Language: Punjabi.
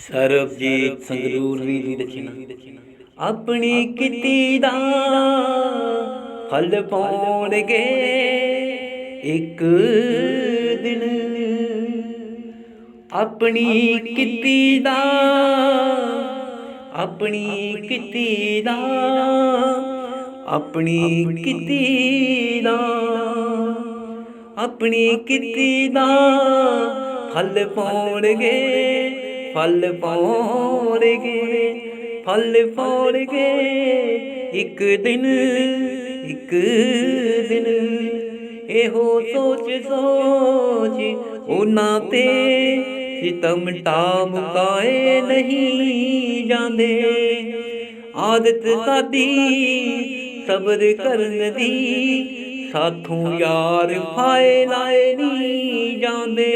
ਸਰਬਜੀਤ ਸੰਗਰੂਰ ਵੀ ਦੀ ਦਛਿਨਾ ਆਪਣੀ ਕੀਤੀ ਦਾ ਫਲ ਪਾਉਣਗੇ ਇੱਕ ਦਿਨ ਆਪਣੀ ਕੀਤੀ ਦਾ, ਆਪਣੀ ਕੀਤੀ ਦਾ, ਆਪਣੀ ਕੀਤੀ ਦਾ, ਆਪਣੀ ਕੀਤੀ ਦਾ ਫਲ ਪਾਉਣਗੇ ਫਲ ਪਾਉਣਗੇ ਫਲ ਪਾਉਣਗੇ ਇੱਕ ਦਿਨ ਇੱਕ ਦਿਨ ਇਹੋ ਸੋਚ ਸੋਚ ਉਹਨਾਂ ਤੇ ਸਿਤਮ ਟਾ ਮੁਕਾਏ ਨਹੀਂ ਜਾਂਦੇ। ਆਦਤ ਸਾਡੀ ਸਬਰ ਕਰਨ ਦੀ ਸਾਥੋਂ ਯਾਰ ਫਾਇ ਲਾਏ ਨਹੀਂ ਜਾਂਦੇ।